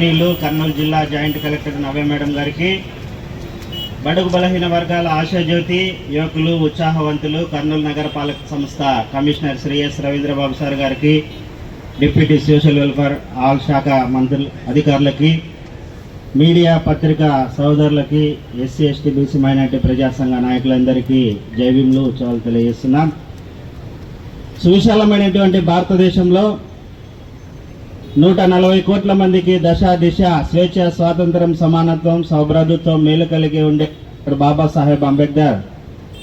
గౌరవనీయులు కర్నూలు జిల్లా joint collector నవ్య madam గారికి బడుగు బలహీన వర్గాల ఆశాజ్యోతి యువకులు ఉత్సాహవంతులు కర్నూలు నగరపాలక సంస్థ commissioner Shri S Ravindrababu sir గారికి డిప్యూటీ సోషల్ వెల్ఫేర్ ఆల్ శాఖ మంత్రులు అధికారులకి మీడియా పత్రికా సోదరులకి ఎస్సీ ఎస్టీ బీసీ మైనార్టీ ప్రజాసంఘ నాయకులందరికీ జైభీములు ఉత్సవాలు తెలియజేస్తున్నాం సువిశాలమైనటువంటి భారతదేశంలో నూట నలభై కోట్ల మందికి దశ దిశ స్వేచ్ఛ స్వాతంత్రం సమానత్వం సౌభ్రాతృత్వం మేలు కలిగి ఉండే బాబాసాహెబ్ అంబేద్కర్.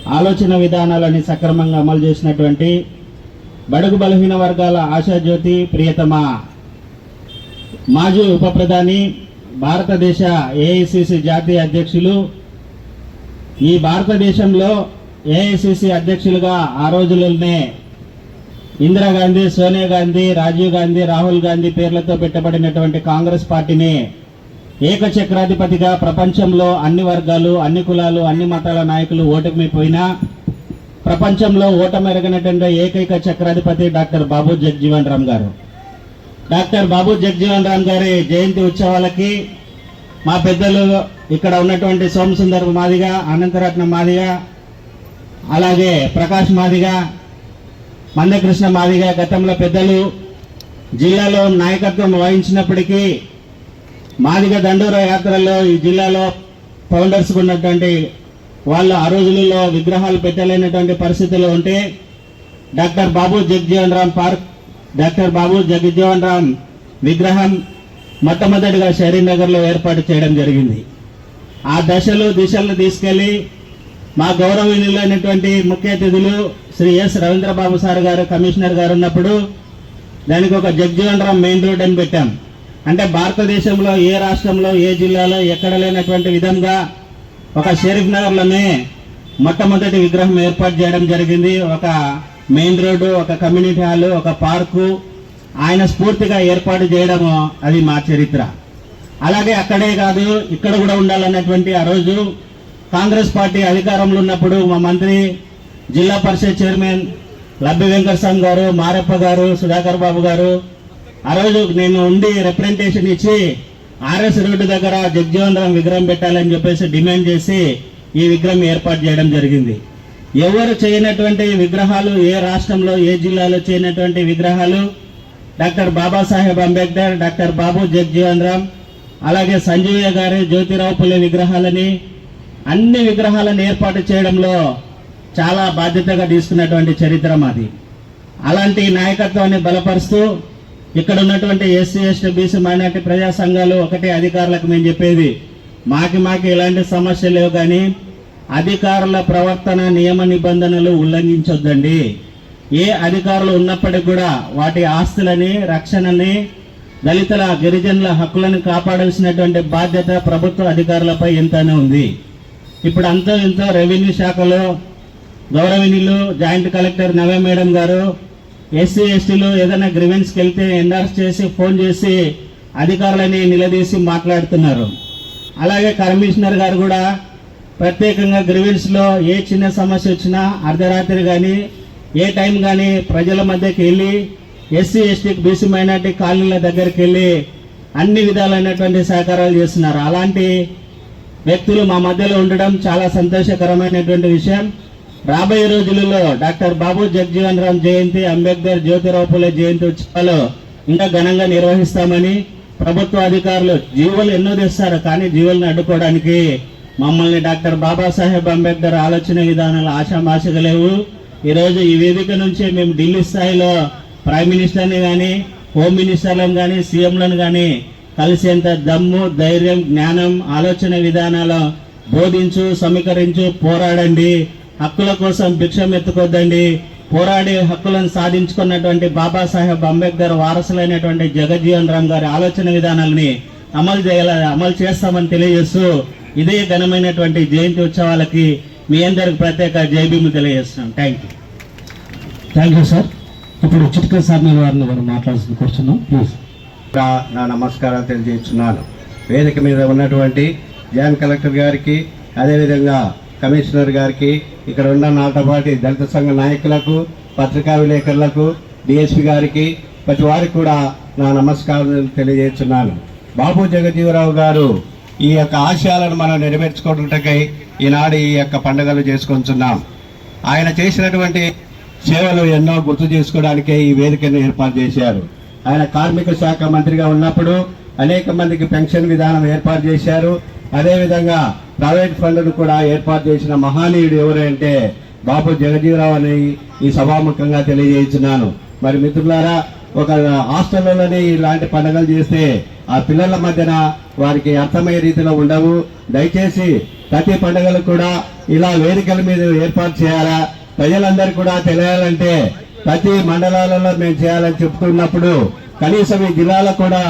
ఆలోచన విధానాలని సక్రమంగా అమలు చేసినటువంటి బడుగు బలహీన వర్గాల ఆశాజ్యోతి ప్రియతమ మాజీ ఉప ప్రధాని భారతదేశ ఏఐసిసి జాతీయ అధ్యక్షులు. ఈ భారతదేశంలో ఏఐసిసి అధ్యక్షులుగా ఆ రోజులనే ఇందిరాగాంధీ సోనియా గాంధీ రాజీవ్ గాంధీ రాహుల్ గాంధీ పేర్లతో పెట్టబడినటువంటి కాంగ్రెస్ పార్టీని ఏకచక్రాధిపతిగా ప్రపంచంలో అన్ని వర్గాలు అన్ని కులాలు అన్ని మతాల నాయకులు ఓటమిపోయినా ప్రపంచంలో ఓటమెరగినటువంటి ఏకైక చక్రాధిపతి డాక్టర్ బాబు జగ్జీవన్ రామ్ గారు. డాక్టర్ బాబు జగ్జీవన్ రామ్ గారి జయంతి ఉత్సవాలకి మా పెద్దలు ఇక్కడ ఉన్నటువంటి సోమసుందర్ మాదిగా అనంతరత్న మాదిగా అలాగే ప్రకాష్ మాదిగా మందకృష్ణ మాదిగా గతంలో పెద్దలు జిల్లాలో నాయకత్వం వహించినప్పటికీ మాదిగ దండోర యాత్రలో ఈ జిల్లాలో ఫౌండర్స్ ఉన్నటువంటి వాళ్ళు ఆ రోజులలో విగ్రహాలు పెట్టలేనటువంటి పరిస్థితులు ఉంటే doctor Babu Jagjivan Ram park doctor Babu Jagjivan Ram విగ్రహం మొట్టమొదటిగా షరీనగర్ నగర్లో ఏర్పాటు చేయడం జరిగింది. ఆ దశలు దిశలను తీసుకెళ్ళి మా గౌరవనీయులైనటువంటి ముఖ్య అతిథులు శ్రీ ఎస్ రవీంద్రబాబు సార్ గారు కమిషనర్ గారు ఉన్నప్పుడు దానికి ఒక జగ్జీవన్ రామ్ మెయిన్ రోడ్ అని పెట్టాం. అంటే భారతదేశంలో ఏ రాష్ట్రంలో ఏ జిల్లాలో ఎక్కడ లేనటువంటి విధంగా ఒక షరీఫ్ నగర్లోనే మొట్టమొదటి విగ్రహం ఏర్పాటు చేయడం జరిగింది. ఒక మెయిన్ రోడ్డు ఒక కమ్యూనిటీ హాల్ ఒక పార్కు ఆయన స్ఫూర్తిగా ఏర్పాటు చేయడము అది మా చరిత్ర. అలాగే అక్కడే కాదు ఇక్కడ కూడా ఉండాలన్నటువంటి ఆ రోజు కాంగ్రెస్ పార్టీ అధికారంలో ఉన్నప్పుడు మా మంత్రి జిల్లా పరిషత్ చైర్మన్ లబ్బి వెంకటస్వామి గారు మారప్ప గారు సుధాకర్ బాబు గారు ఆ రోజు నేను ఉండి రిప్రజెంటేషన్ ఇచ్చి ఆర్ఎస్ రోడ్డు దగ్గర జగ్జీవన్ రామ్ విగ్రహం పెట్టాలని చెప్పేసి డిమాండ్ చేసి ఈ విగ్రహం ఏర్పాటు చేయడం జరిగింది. ఎవరు చేయనటువంటి విగ్రహాలు ఏ రాష్ట్రంలో ఏ జిల్లాలో చేయనటువంటి విగ్రహాలు డాక్టర్ బాబాసాహెబ్ అంబేద్కర్ డాక్టర్ బాబు జగ్జీవన్ రామ్ అలాగే సంజీవయ్య గారి జ్యోతిరావు పులే విగ్రహాలని అన్ని విగ్రహాలను ఏర్పాటు చేయడంలో చాలా బాధ్యతగా తీసుకున్నటువంటి చరిత్ర మాది. అలాంటి నాయకత్వాన్ని బలపరుస్తూ ఇక్కడ ఉన్నటువంటి ఎస్సీ ఎస్టీ బీసీ మైనార్టీ ప్రజా సంఘాలు ఒకటే అధికారులకు మేము చెప్పేది మాకి మాకి ఎలాంటి సమస్యలు లేవు కానీ అధికారుల ప్రవర్తన నియమ నిబంధనలు ఉల్లంఘించొద్దండి. ఏ అధికారులు ఉన్నప్పటికీ కూడా వాటి ఆస్తులని రక్షణని దళితుల గిరిజనుల హక్కులను కాపాడాల్సినటువంటి బాధ్యత ప్రభుత్వ అధికారులపై ఎంతనే ఉంది. ఇప్పుడు అంతా ఎంతో రెవెన్యూ శాఖలో గౌరవనీయులు జాయింట్ కలెక్టర్ నవే మేడం గారు ఎస్సీ ఎస్టీలు ఏదైనా గ్రివెన్స్కి వెళ్తే ఎన్ఆర్స్ చేసి ఫోన్ చేసి అధికారులని నిలదీసి మాట్లాడుతున్నారు. అలాగే కమిషనర్ గారు కూడా ప్రత్యేకంగా గ్రివెన్స్లో ఏ చిన్న సమస్య వచ్చినా అర్ధరాత్రి కానీ ఏ టైం కానీ ప్రజల మధ్యకి వెళ్ళి ఎస్సీ ఎస్టీ బీసీ మైనార్టీ కాలనీల దగ్గరికి వెళ్ళి అన్ని విధాలైనటువంటి సహకారాలు చేస్తున్నారు. అలాంటి వ్యక్తులు మా మధ్యలో ఉండడం చాలా సంతోషకరమైనటువంటి విషయం. రాబోయే రోజులలో డాక్టర్ బాబు జగ్జీవన్ రామ్ జయంతి అంబేద్కర్ జ్యోతిరావు జయంతి ఉత్సవాలు ఇంకా ఘనంగా నిర్వహిస్తామని ప్రభుత్వ అధికారులు జీవులు ఎన్నో తెస్తారు కానీ జీవులను అడ్డుకోవడానికి మమ్మల్ని డాక్టర్ బాబాసాహెబ్ అంబేద్కర్ ఆలోచన విధానాలు ఆశామాషగా లేవు. ఈరోజు ఈ వేదిక నుంచి మేము ఢిల్లీ స్థాయిలో ప్రైమ్ మినిస్టర్ని కానీ హోమ్ మినిస్టర్లను కానీ సీఎంలను కానీ కలిసేంత దమ్ము ధైర్యం జ్ఞానం ఆలోచన విధానాలు బోధించు సమీకరించు పోరాడండి. హక్కుల కోసం భిక్షం ఎత్తుకోద్దండి. పోరాడి హక్కులను సాధించుకున్నటువంటి బాబాసాహెబ్ అంబేద్కర్ వారసులైనటువంటి జగజ్జీవన్ రామ్ గారి ఆలోచన విధానాలని అమలు చేయాల అమలు చేస్తామని తెలియజేస్తూ ఇదే ఘనమైనటువంటి జయంతి ఉత్సవాలకి మీ అందరికి ప్రత్యేక జైబీము తెలియజేస్తున్నాం. Thank you thank you sir ఇప్పుడు చిట్కా సార్ వారిని మనం మాట్లాడుతూ కూర్చున్నాం. ప్లీజ్ నా నమస్కారాలు తెలియజేస్తున్నాను. వేదిక మీద ఉన్నటువంటి జాయింట్ కలెక్టర్ గారికి అదేవిధంగా కమిషనర్ గారికి ఇక్కడ ఉన్న నాతో పాటు దళిత సంఘ నాయకులకు పత్రికా విలేకరులకు డిఎస్పి గారికి ప్రతి వారికి కూడా నా నమస్కారం తెలియజేస్తున్నాను. బాబు జగజీవరావు గారు ఈ యొక్క ఆశయాలను మనం నెరవేర్చుకోవటకై ఈనాడు ఈ యొక్క పండుగలు చేసుకుంటున్నాం. ఆయన చేసినటువంటి సేవలు ఎన్నో గుర్తు చేసుకోవడానికే ఈ వేదికను ఏర్పాటు చేశారు. ఆయన కార్మిక శాఖ మంత్రిగా ఉన్నప్పుడు అనేక మందికి పెన్షన్ విధానం ఏర్పాటు చేశారు. అదేవిధంగా ప్రైవేట్ ఫండ్ను కూడా ఏర్పాటు చేసిన మహానీయుడు ఎవరంటే బాబు జగజీవరావు అని ఈ సభాముఖంగా తెలియజేస్తున్నాను. మరి మిత్రులారా ఒక హాస్టల్లోనే ఇలాంటి పండుగలు చేస్తే ఆ పిల్లల మధ్యన వారికి అర్థమయ్యే రీతిలో ఉండవు. దయచేసి ప్రతి పండుగలు కూడా ఇలా వేదికల మీద ఏర్పాటు చేయాలా? ప్రజలందరూ కూడా తెలియాలంటే ప్రతి మండలాలలో మేము చేయాలని చెప్తున్నప్పుడు కనీసం ఈ జిల్లాలో కూడా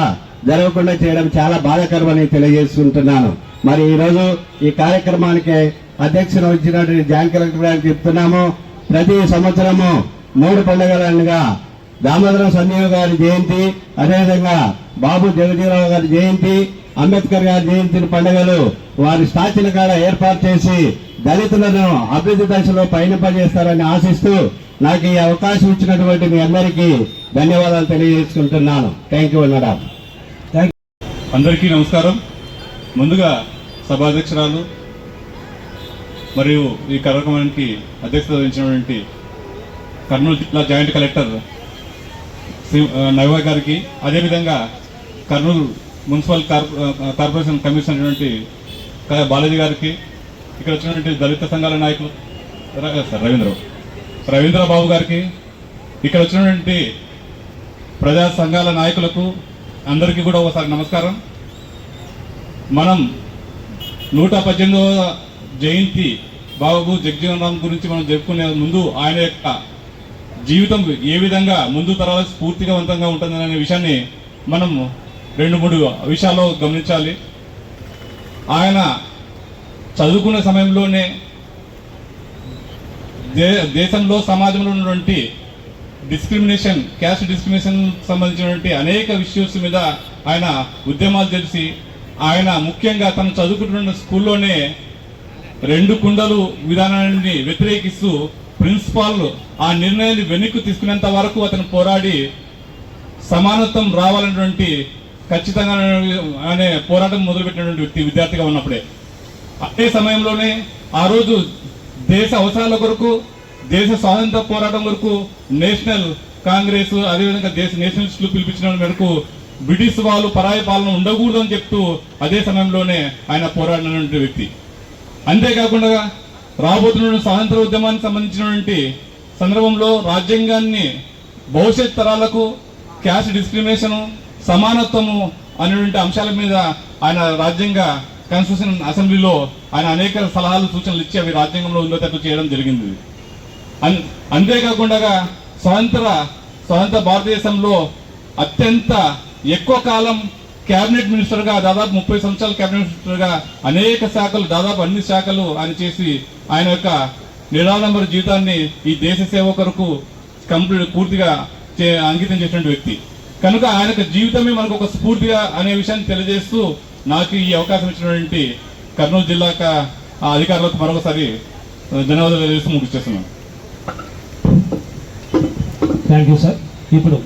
జరగకుండా చేయడం చాలా బాధాకరమని తెలియజేసుకుంటున్నాను మరి ఈరోజు ఈ కార్యక్రమానికి అధ్యక్షులు వచ్చినటువంటి జాన్ కలెక్టర్ గారికి చెప్తున్నాము. ప్రతి సంవత్సరము మూడు పండుగలనుగా దామోదరం సన్నియో గారి జయంతి అదేవిధంగా బాబు జగజీరావు గారి జయంతి అంబేద్కర్ గారి జయంతి పండుగలు వారి స్టాచ్యూల కాడ ఏర్పాటు చేసి దళితులను అభివృద్ధి దశలో పయనింపజేస్తారని ఆశిస్తూ నాకు ఈ అవకాశం ఇచ్చినటువంటి మీ అందరికీ ధన్యవాదాలు తెలియజేసుకుంటున్నాను. థ్యాంక్ యూ మేడం అందరికీ నమస్కారం. ముందుగా సభాధ్యక్షురాలు మరియు ఈ కార్యక్రమానికి అధ్యక్షత వహించినటువంటి కర్నూలు జిల్లా జాయింట్ కలెక్టర్ శ్రీ ఆ, గారికి అదేవిధంగా కర్నూలు మున్సిపల్ కార్పొరేషన్ కమిషనర్ అయినటువంటి బాలాజీ గారికి ఇక్కడ వచ్చినటువంటి దళిత సంఘాల నాయకులు రవీంద్రరావు. రవీంద్రబాబు రవీంద్ర బాబు గారికి ఇక్కడ వచ్చినటువంటి ప్రజా సంఘాల నాయకులకు అందరికీ కూడా ఒకసారి నమస్కారం. మనం నూట పద్దెనిమిదవ జయంతి బాబు జగ్జీవన్ రామ్ గురించి మనం చెప్పుకునే ముందు ఆయన యొక్క జీవితం ఏ విధంగా ముందు తరాల స్ఫూర్తిగావంతంగా ఉంటుందనే విషయాన్ని మనం రెండు మూడు విషయాల్లో గమనించాలి. ఆయన చదువుకునే సమయంలోనే దేశంలో సమాజంలో ఉన్నటువంటి డిస్క్రిమినేషన్ క్యాస్ట్ డిస్క్రిమినేషన్ సంబంధించినటువంటి అనేక ఇష్యూస్ మీద ఆయన ఉద్యమాలు తెలిసి ఆయన ముఖ్యంగా తను చదువుకుంటున్న స్కూల్లోనే రెండు కుండలు విధానాన్ని వ్యతిరేకిస్తూ ప్రిన్సిపాల్ ఆ నిర్ణయాన్ని వెనక్కి తీసుకునేంత వరకు అతను పోరాడి సమానత్వం రావాలన్నటువంటి ఖచ్చితంగా అనే పోరాటం మొదలుపెట్టినటువంటి వ్యక్తి విద్యార్థిగా ఉన్నప్పుడే. అదే సమయంలోనే ఆ రోజు దేశ అవసరాల కొరకు దేశ స్వాతంత్ర పోరాటం వరకు నేషనల్ కాంగ్రెస్ అదేవిధంగా దేశ నేషనలిస్టులు పిలిపించిన మేరకు బ్రిటిష్ వాళ్ళు పరాయి పాలన ఉండకూడదు అని చెప్తూ అదే సమయంలోనే ఆయన పోరాడినటువంటి వ్యక్తి. అంతేకాకుండా రాబోతున్న స్వాతంత్ర ఉద్యమానికి సంబంధించినటువంటి సందర్భంలో రాజ్యాంగాన్ని భవిష్యత్ తరాలకు క్యాస్ట్ డిస్క్రిమినేషను సమానత్వము అనేటువంటి అంశాల మీద ఆయన రాజ్యాంగ కాన్స్టిట్యూషన్ అసెంబ్లీలో ఆయన అనేక సలహాలు సూచనలు ఇచ్చి అవి రాజ్యాంగంలో ఉండేటట్టు చేయడం జరిగింది. అన్- అంతేకాకుండా స్వతంత్ర స్వతంత్ర భారతదేశంలో అత్యంత ఎక్కువ కాలం కేబినెట్ మినిస్టర్గా దాదాపు ముప్పై సంవత్సరాల కేబినెట్ మినిస్టర్గా అనేక శాఖలు దాదాపు అన్ని శాఖలు ఆయన చేసి ఆయన యొక్క నిరాడంబర జీవితాన్ని ఈ దేశ సేవ కొరకు కంప్లీట్ పూర్తిగా చే- అంకితం చేసినటువంటి వ్యక్తి. కనుక ఆయన జీవితమే మనకు ఒక స్ఫూర్తిగా అనే విషయాన్ని తెలియజేస్తూ నాకు ఈ అవకాశం ఇచ్చినటువంటి కర్నూలు జిల్లా అధికారులకు మరొకసారి ధన్యవాదాలు తెలియజేస్తూ చేస్తున్నాను. థ్యాంక్ యూ సార్ ఇప్పుడు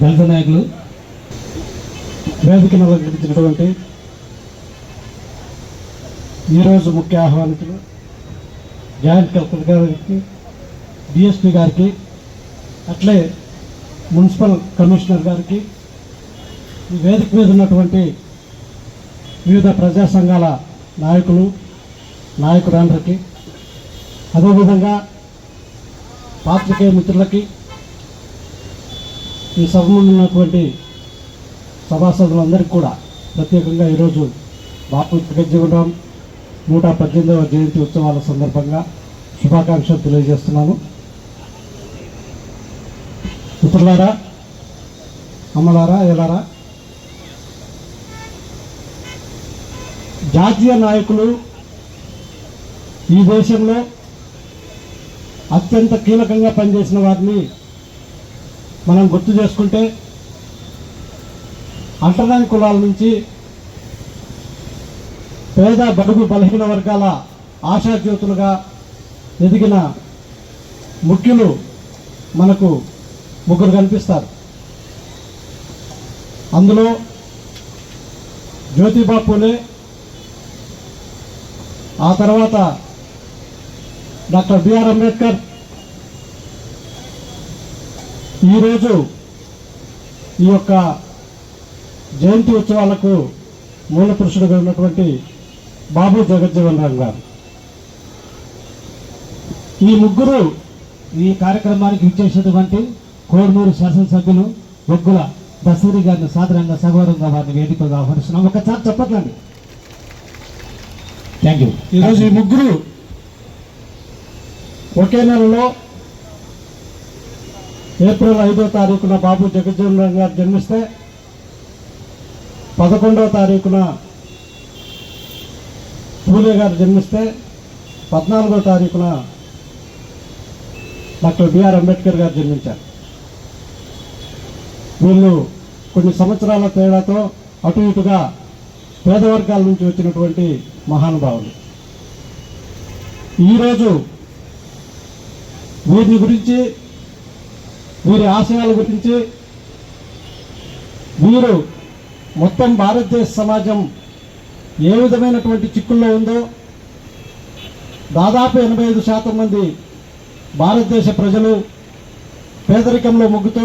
దళిత నాయకులు వేదిక నిర్వహించినటువంటి ఈరోజు ముఖ్య ఆహ్వానితులు జాయింట్ కలెక్టర్ గారికి డిఎస్పీ గారికి అట్లే మున్సిపల్ కమిషనర్ గారికి ఈ వేదిక మీద ఉన్నటువంటి వివిధ ప్రజా సంఘాల నాయకులు నాయకులందరికీ అదేవిధంగా పాత్రికేయ మిత్రులకి ఈ సభ ముందు ఉన్నటువంటి సభాసదులందరికీ కూడా ప్రత్యేకంగా ఈరోజు బాపు జగజ్జీవనరాం నూట పద్దెనిమిదవ జయంతి ఉత్సవాల సందర్భంగా శుభాకాంక్షలు తెలియజేస్తున్నాను. మిత్రులారా అమ్మలారా ఎలారా జాతీయ నాయకులు ఈ దేశంలో అత్యంత కీలకంగా పనిచేసిన వారిని మనం గుర్తు చేసుకుంటే అంటరాని కులాల నుంచి పేద బడుగు బలహీన వర్గాల ఆశాజ్యోతులుగా ఎదిగిన ముఖ్యులు మనకు ముగ్గురు కనిపిస్తారు. అందులో జ్యోతిబా పూలే ఆ తర్వాత డాక్టర్ బిఆర్ అంబేద్కర్ ఈరోజు ఈ యొక్క జయంతి ఉత్సవాలకు మూల పురుషుడుగా ఉన్నటువంటి బాబు జగజ్జీవన్ రామ్ గారు. ఈ ముగ్గురు ఈ కార్యక్రమానికి ఇచ్చేసినటువంటి కోడమూరు శాసనసభ్యులు బొగ్గుల దసూరి గారిని సాధారణంగా సగౌరవంగా వారిని వేదికగా ఆహ్వానిస్తున్నాం. ఒకసారి చెప్పట్లండి. థ్యాంక్ యూ ఈరోజు ఈ ముగ్గురు ఒకే నెలలో ఏప్రిల్ ఐదో తారీఖున బాబు జగజ్జీవన్ గారు జన్మిస్తే పదకొండవ తారీఖున పూలే గారు జన్మిస్తే పద్నాలుగో తారీఖున డాక్టర్ బిఆర్ అంబేద్కర్ గారు జన్మించారు. వీళ్ళు కొన్ని సంవత్సరాల తేడాతో అటు ఇటుగా పేద వర్గాల నుంచి వచ్చినటువంటి మహానుభావులు. ఈరోజు వీరిని గురించి వీరి ఆశయాల గురించి వీరు మొత్తం భారతదేశ సమాజం ఏ విధమైనటువంటి చిక్కుల్లో ఉందో దాదాపు ఎనభై ఐదు శాతం మంది భారతదేశ ప్రజలు పేదరికంలో ముగ్గుతూ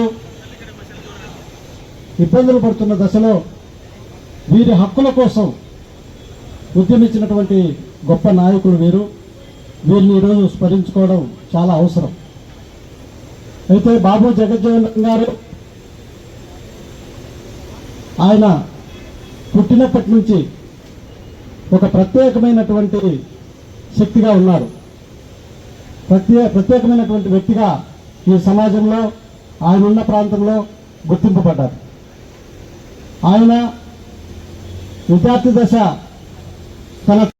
ఇబ్బందులు పడుతున్న దశలో వీరి హక్కుల కోసం ఉద్యమించినటువంటి గొప్ప నాయకులు వీరు. వీరిని ఈరోజు స్మరించుకోవడం చాలా అవసరం. అయితే బాబు జగజ్జీవన్ గారు ఆయన పుట్టినప్పటి నుంచి ఒక ప్రత్యేకమైనటువంటి శక్తిగా ఉన్నారు. ప్రత్యే ప్రత్యేకమైనటువంటి వ్యక్తిగా ఈ సమాజంలో ఆయన ఉన్న ప్రాంతంలో గుర్తింపబడ్డారు. ఆయన విద్యార్థి దశ తన